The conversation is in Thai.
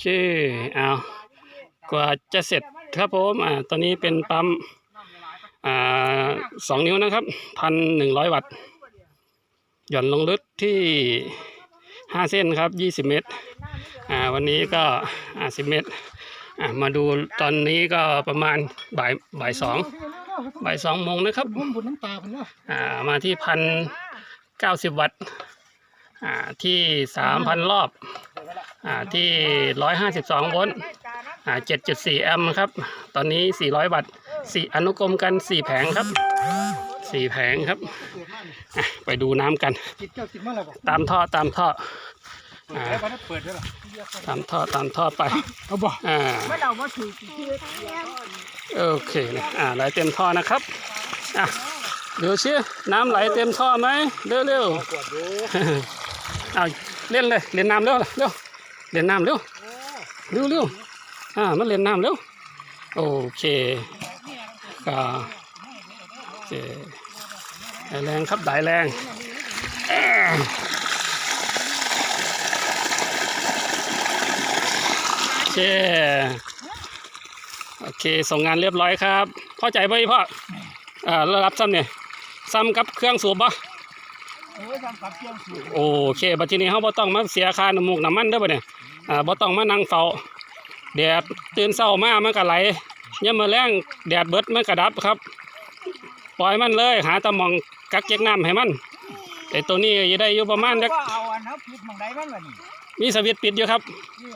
เคเอากว่าจะเสร็จครับผมอ่าตอนนี้เป็นปั๊มอ่าสองนิ้วนะครับพันหนึ่งร้อยวัตต์ หย่อนลงลึกที่ห้าเส้นครับยี่สิบเมตรอ่าวันนี้ก็อ่าสิบเมตรอ่ามาดูตอนนี้ก็ประมาณบ่ายบ่ายสองบ่ายสองโมงนะครับอ่ามาที่พันเก้าสิบวัตต์ อ่าที่สามพันรอบอ่าที่ร้อยห้าสิบสองโวลต์อ่าเจ็ดจุดสี่แอมป์ครับ ตอนนี้สี่ร้อยวัตต์สี่อนุกรมกันสี่แผงครับสี่แผงครับอะไปดูน้ำกันจิตเจ้าจิตมาแล้วบอกตามท่อตามท่อเปิดแล้วมันเปิดแล้วล่ะตามท่อตามท่อไปเอาบอกอ่าเมื่อเรามาถือชื่อโอเคนะอ่าไหลเต็มท่อนะครับอะดูชิน้ำไหลเต็มท่อไหมเร็วเร็วปวดดูๆ เอาเล่นเลยเล่นน้ำเร็วเร็วเล่นน้ำเร็วเร็วเร็วอ่ามาเล่นน้ำเร็วโอเคก็โอเคแรงครับไหลแรงโอเคโอเค ส่งงานเรียบร้อยครับพอใจป่ะพี่พ่ออ่ารับซ้ำเนี่ยซ้ำกับเครื่องสูบป่ะ โอ้ยทำกับเชียงสูงโอเคบัดทีนี้เขาบ่ต้องมาเสียค่าน้ำมูกน้ำมันเด้อบ่เนี่ยอ่าบ่ต้องมานั่งเฝ้าแดดตื่นเช้ามามันก็ไหลยามมื้อแลงแดดเบิดมันก็ดับครับ ปล่อยมันเลย หาตะหมองกักเก็กน้ำให้มันไอ้ตัวนี้จะได้อยู่ประมาณจักก็เอาอันนั้นพิษมองใดบ้างล่ะนี่มีสวิตช์ปิดอยู่ครับนี่